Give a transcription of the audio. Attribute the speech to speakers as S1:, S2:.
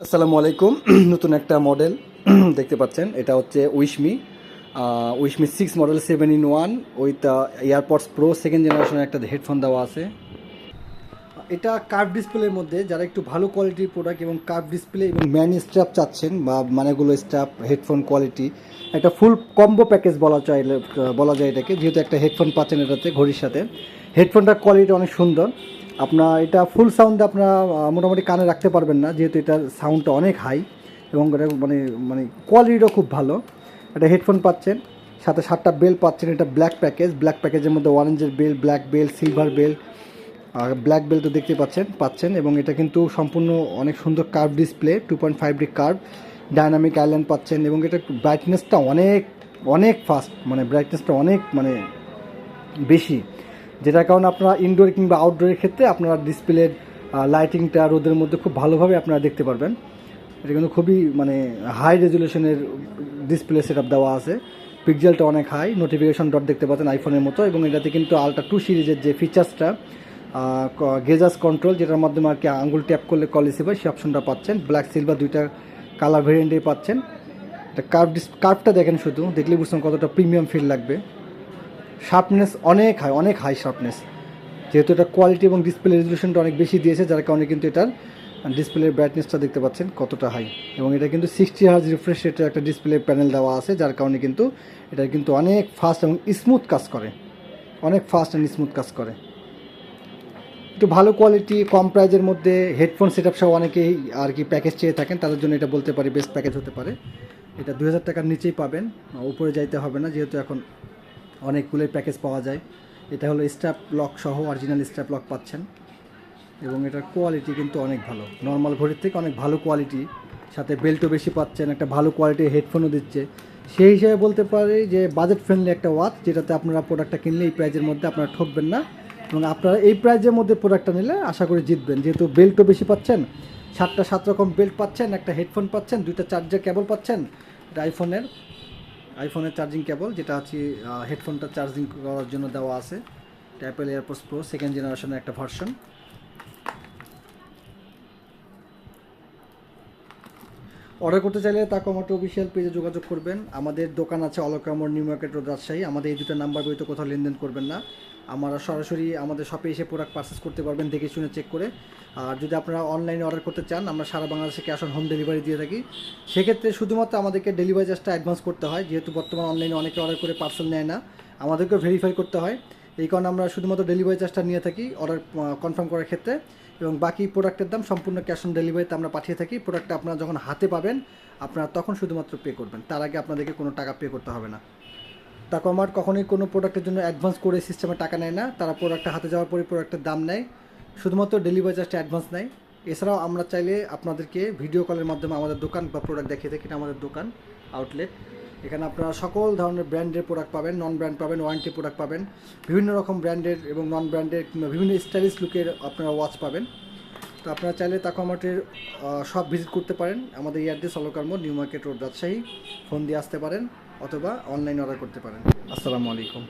S1: আসসালামু আলাইকুম। নতুন একটা মডেল দেখতে পাচ্ছেন। এটা হচ্ছে WishMe WishMe six model seven in one with AirPods Pro second জেনারেশনের একটা হেডফোন দেওয়া আছে। এটা কার্ভ ডিসপ্লের মধ্যে যারা একটু ভালো কোয়ালিটির প্রোডাক্ট এবং কার্ভ ডিসপ্লে এবং ম্যান স্ট্র্যাপ চাচ্ছেন বা মানেগুলো স্ট্র্যাপ হেডফোন কোয়ালিটি একটা ফুল কম্বো প্যাকেজ বলা চাইলে বলা যায় এটাকে। যেহেতু একটা হেডফোন পাচ্ছেন এটাতে, ঘড়ির সাথে। হেডফোনটার কোয়ালিটি অনেক সুন্দর। আপনার এটা ফুল সাউন্ড আপনারা মোটামুটি কানে রাখতে পারবেন না, যেহেতু এটার সাউন্ডটা অনেক হাই এবং এটা মানে মানে কোয়ালিটিও খুব ভালো। এটা হেডফোন পাচ্ছেন, সাথে সাতটা বেল পাচ্ছেন, এটা ব্ল্যাক প্যাকেজ ব্ল্যাক প্যাকেজের মধ্যে অরেঞ্জের belt black belt silver belt আর ব্ল্যাক বেল তো দেখতে পাচ্ছেন পাচ্ছেন এবং এটা কিন্তু সম্পূর্ণ অনেক সুন্দর curve display two point five D curve dynamic island পাচ্ছেন এবং এটা ব্রাইটনেসটা অনেক অনেক ফাস্ট মানে ব্রাইটনেসটা অনেক মানে বেশি। যেটার কারণে আপনারা ইনডোর কিংবা আউটডোরের ক্ষেত্রে আপনারা ডিসপ্লের লাইটিংটা রোদের মধ্যে খুব ভালোভাবে আপনারা দেখতে পারবেন। এটা কিন্তু খুবই মানে হাই রেজুলেশনের ডিসপ্লে সেট দেওয়া আছে। পিক্সেলটা অনেক হাই নোটিফিকেশন ডট দেখতে পাচ্ছেন আইফোনের মতো এবং এটাতে কিন্তু আলট্রা টু সিরিজের যে ফিচার্সটা গেজাস কন্ট্রোল যেটার মাধ্যমে আর কি আঙ্গুল ট্যাপ করলে কল রিসিভার সেই অপশনটা পাচ্ছেন। ব্ল্যাক সিলভার দুইটা কালার ভেরিয়েন্টে পাচ্ছেন। এটা কার্ভ কার্ভটা দেখেন শুধু, দেখলে বুঝছেন কতটা প্রিমিয়াম ফিল লাগবে। শার্পনেস অনেক হাই অনেক হাই শার্পনেস যেহেতু এটা কোয়ালিটি এবং ডিসপ্লে রেজলিউশনটা অনেক বেশি দিয়েছে, যার কারণে কিন্তু এটার ডিসপ্লের ব্রাইটনেসটা দেখতে পাচ্ছেন কতটা হাই এবং এটা কিন্তু সিক্সটি হার্জ রিফ্রেশ রেটের একটা ডিসপ্লে প্যানেল দেওয়া আছে, যার কারণে কিন্তু এটা কিন্তু অনেক ফাস্ট এবং স্মুথ কাজ করে। অনেক ফাস্ট অ্যান্ড স্মুথ কাজ করে। একটু ভালো কোয়ালিটি কম প্রাইজের মধ্যে হেডফোন সেট সহ অনেকেই আর কি প্যাকেজ চেয়ে থাকেন, তাদের জন্য এটা বলতে পারি বেস্ট প্যাকেজ হতে পারে। এটা দু হাজার টাকার নিচেই পাবেন উপরে যাইতে হবে না, যেহেতু এখন অনেকগুলোই প্যাকেজ পাওয়া যায়। এটা হলো স্ট্যাপ লক সহ অরিজিনাল স্ট্যাপ লক পাচ্ছেন। এবং এটার কোয়ালিটি কিন্তু অনেক ভালো। নর্মাল ঘড়ির থেকে অনেক ভালো কোয়ালিটি সাথে বেল্টও বেশি পাচ্ছেন, একটা ভালো কোয়ালিটির হেডফোনও দিচ্ছে। সেই হিসাবে বলতে পারি যে বাজেট ফ্রেন্ডলি একটা ওয়াচ যেটাতে আপনারা প্রোডাক্টটা কিনলে এই প্রাইজের মধ্যে আপনারা ঠকবেন না। এবং আপনারা এই প্রাইজের মধ্যে প্রোডাক্টটা নিলে আশা করি জিতবেন। যেহেতু বেল্টও বেশি পাচ্ছেন, সাতটা সাত রকম বেল্ট পাচ্ছেন, একটা হেডফোন পাচ্ছেন, দুইটা চার্জার কেবল পাচ্ছেন আইফোনের আইফোনের চার্জিং কেবল যেটা হচ্ছে হেডফোনটা চার্জিং করার জন্য দেওয়া আছে। অ্যাপেল এয়ারপোর্টস প্রো সেকেন্ড জেনারেশনের একটা ভার্সন অর্ডার করতে চাইলে তাকমাটো অফিসিয়াল পেজে যোগাযোগ করবেন। আমাদের দোকান আছে অলকামর নিউ মার্কেট রোড, রাজশাহী। আমাদের এই দুটো নাম্বার বইতে কোথাও লেনদেন করবেন না। আমরা সরাসরি আমাদের শপে এসে প্রোডাক্ট পারচেস করতে পারবেন, দেখে শুনে চেক করে। আর যদি আপনারা অনলাইনে অর্ডার করতে চান, আমরা সারা বাংলাদেশে ক্যাশ অন হোম ডেলিভারি দিয়ে থাকি। সেক্ষেত্রে শুধুমাত্র আমাদেরকে ডেলিভারি চার্জটা অ্যাডভান্স করতে হয়। যেহেতু বর্তমান অনলাইনে অনেকে অর্ডার করে পার্সেল নেয় না, আমাদেরকেও ভেরিফাই করতে হয়। এই কারণে আমরা শুধুমাত্র ডেলিভারি চার্জটা নিয়ে থাকি অর্ডার কনফার্ম করার ক্ষেত্রে। এবং বাকি প্রোডাক্টের দাম সম্পূর্ণ ক্যাশ অন ডেলিভারিতে আমরা পাঠিয়ে থাকি। প্রোডাক্টটা আপনারা যখন হাতে পাবেন, আপনারা তখন শুধুমাত্র পে করবেন। তার আগে আপনাদেরকে কোনো টাকা পে করতে হবে না। তাকমার্ট কখনোই কোনো প্রোডাক্টের জন্য অ্যাডভান্স করে সিস্টেমে টাকা নেয় না। তারা প্রোডাক্টটা হাতে যাওয়ার পরে প্রোডাক্টের দাম নেয়। শুধুমাত্র ডেলিভারি চার্জটা অ্যাডভান্স নেয়। এছাড়াও আমরা চাইলে আপনাদেরকে ভিডিও কলের মাধ্যমে আমাদের দোকান বা প্রোডাক্ট দেখিয়ে থাকি। আমাদের দোকান আউটলেট এখানে আপনারা সকল ধরনের ব্র্যান্ডের প্রোডাক্ট পাবেন নন ব্র্যান্ড পাবেন ওয়ারেন্টি প্রোডাক্ট পাবেন। বিভিন্ন রকম ব্র্যান্ডের এবং নন ব্র্যান্ডের বিভিন্ন স্টাইলিশ লুকের আপনারা ওয়াচ পাবেন। তো আপনারা চাইলে তাকমার্টের সব ভিজিট করতে পারেন। আমাদের ইয়ারডে মোড় New Market road Rajshahi. Phone দিয়ে আসতে পারেন অথবা অনলাইন অর্ডার করতে পারেন। আসসালামু আলাইকুম।